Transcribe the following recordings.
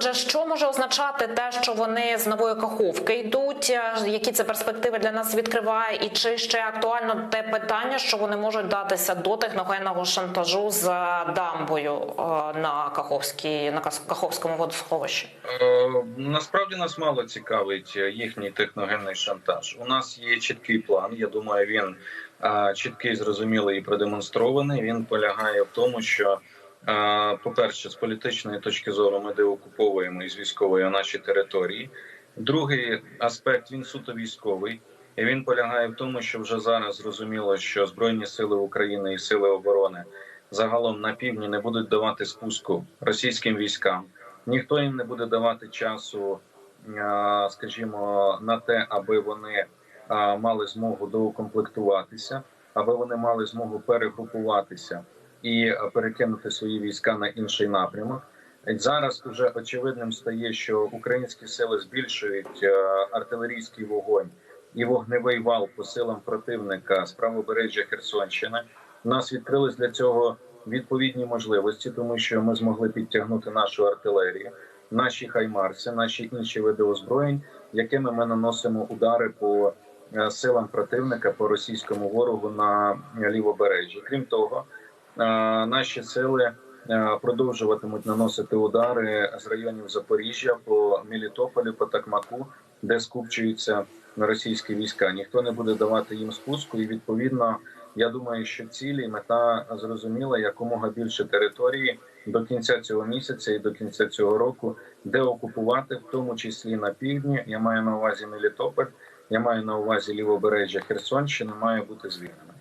Отже, що може означати те, що вони з нової каховки йдуть? Е, Які це перспективи для нас відкриває? І чи ще актуально те питання, що вони можуть датися до техногенного шантажу з е, дамбою е, на Каховській на Каховському водосховищі? Насправді нас мало цікавить їхній техногенний шантаж. У нас є чіткий план. Я думаю, він чіткий, зрозумілий і продемонстрований. Він полягає в тому, що, е, по-перше, з політичної точки зору ми деокуповуємо із військової наші території. Другий аспект він суто військовий. І він полягає в тому, що вже зараз зрозуміло, що Збройні сили України і сили оборони загалом на півдні не будуть давати спуску російським військам. Ніхто їм не буде давати часу, скажімо, на те, аби вони мали змогу доукомплектуватися, аби вони мали змогу перегрупуватися і перекинути свої війська на інший напрямок. Зараз вже очевидним стає, що українські сили збільшують е, артилерійський вогонь і вогневий вал по силам противника з правобережжя Херсонщини. У нас відкрились для цього відповідні можливості, тому що ми змогли підтягнути нашу артилерію, наші хаймарси, наші інші види озброєнь, якими ми наносимо удари по е, силам противника по російському ворогу на лівобережжі. Крім того, е, наші сили е, продовжуватимуть наносити удари з районів Запоріжжя по Мелітополю, по Такмаку, де скупчуються російські війська. Ніхто не буде давати їм спуску, і відповідно. Я думаю, що цілі мета зрозуміла якомога більше території до кінця цього місяця і до кінця цього року, де окупувати, в тому числі на півдні. Я маю на увазі Мелітополь, я маю на увазі лівобережжя Херсонщини, має бути звільнена.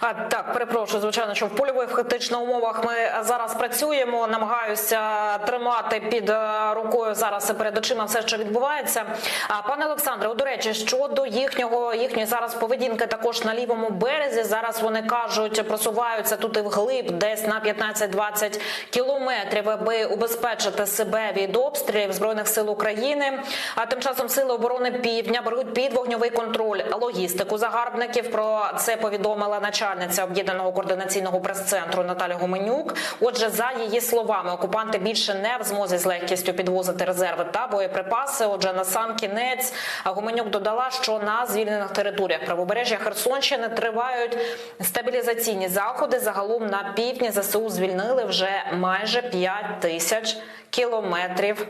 А так, перепрошую, звичайно, що в польових фактично умовах ми зараз працюємо. Намагаюся тримати під е, рукою зараз і перед очима все, що відбувається. А пане Олександре, до речі, щодо їхнього їхньої зараз поведінки, також на лівому березі. Зараз вони кажуть, просуваються тут і вглиб, десь на 15-20 кілометрів, аби убезпечити себе від обстрілів збройних сил України. А тим часом сили оборони півдня беруть під вогньовий контроль логістику загарбників. Про це повідомила начальниця об'єднаного координаційного прес-центру Наталя Гуменюк. Отже, за її словами, окупанти більше не в змозі з легкістю підвозити резерви та боєприпаси. Отже, на сам кінець Гуменюк додала, що на звільнених територіях правобережжя Херсонщини тривають стабілізаційні заходи. Загалом на півдні ЗСУ звільнили вже майже 5 тисяч кілометрів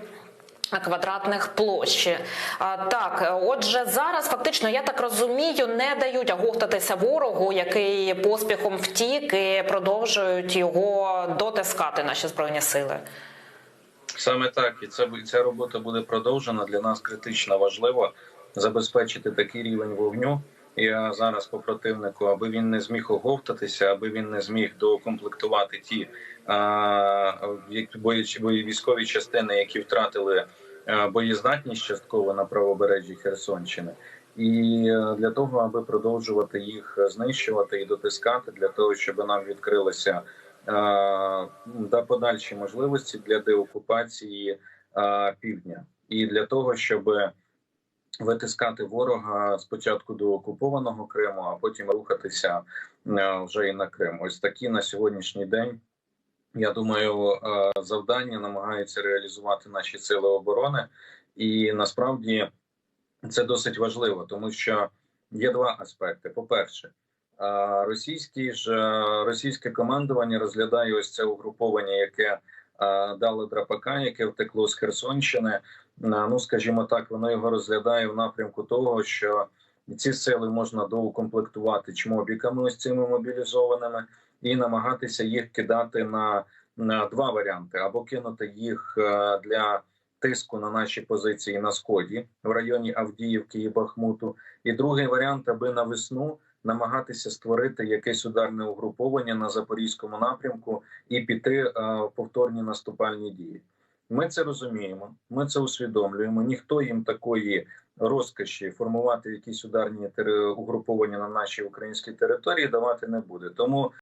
квадратних площі. А, так, отже, зараз фактично, я так розумію, не дають оговтатися ворогу, який поспіхом втік, і продовжують його дотискати наші збройні сили. Саме так, і це ця робота буде продовжена. Для нас критично важливо забезпечити такий рівень вогню. Я зараз по противнику, аби він не зміг оговтатися, аби він не зміг докомплектувати ті бої- бої- військові частини, які втратили боєздатність частково на правобережжі Херсонщини, і е, для того, аби продовжувати їх знищувати і дотискати, для того, щоб нам відкрилися е, да подальші можливості для деокупації е, півдня, і для того, щоб витискати ворога спочатку до окупованого Криму, а потім рухатися е, вже і на Крим. Ось такі на сьогоднішній день. Я думаю, е, завдання намагаються реалізувати наші сили оборони, і насправді це досить важливо, тому що є два аспекти: по-перше, е, російські ж російське командування розглядає ось це угруповання, яке дало драпака, яке втекло з Херсонщини. Ну скажімо так, воно його розглядає в напрямку того, що ці сили можна доукомплектувати чмобіками, ось цими мобілізованими, і намагатися їх кидати на, на два варіанти: або кинути їх е, для тиску на наші позиції на сході в районі Авдіївки і Бахмуту. І другий варіант, аби на весну намагатися створити якесь ударне угруповання на запорізькому напрямку і піти е, повторні наступальні дії. Ми це розуміємо, ми це усвідомлюємо. Ніхто їм такої розкоші формувати якісь ударні угруповання на нашій українській території давати не буде. Тому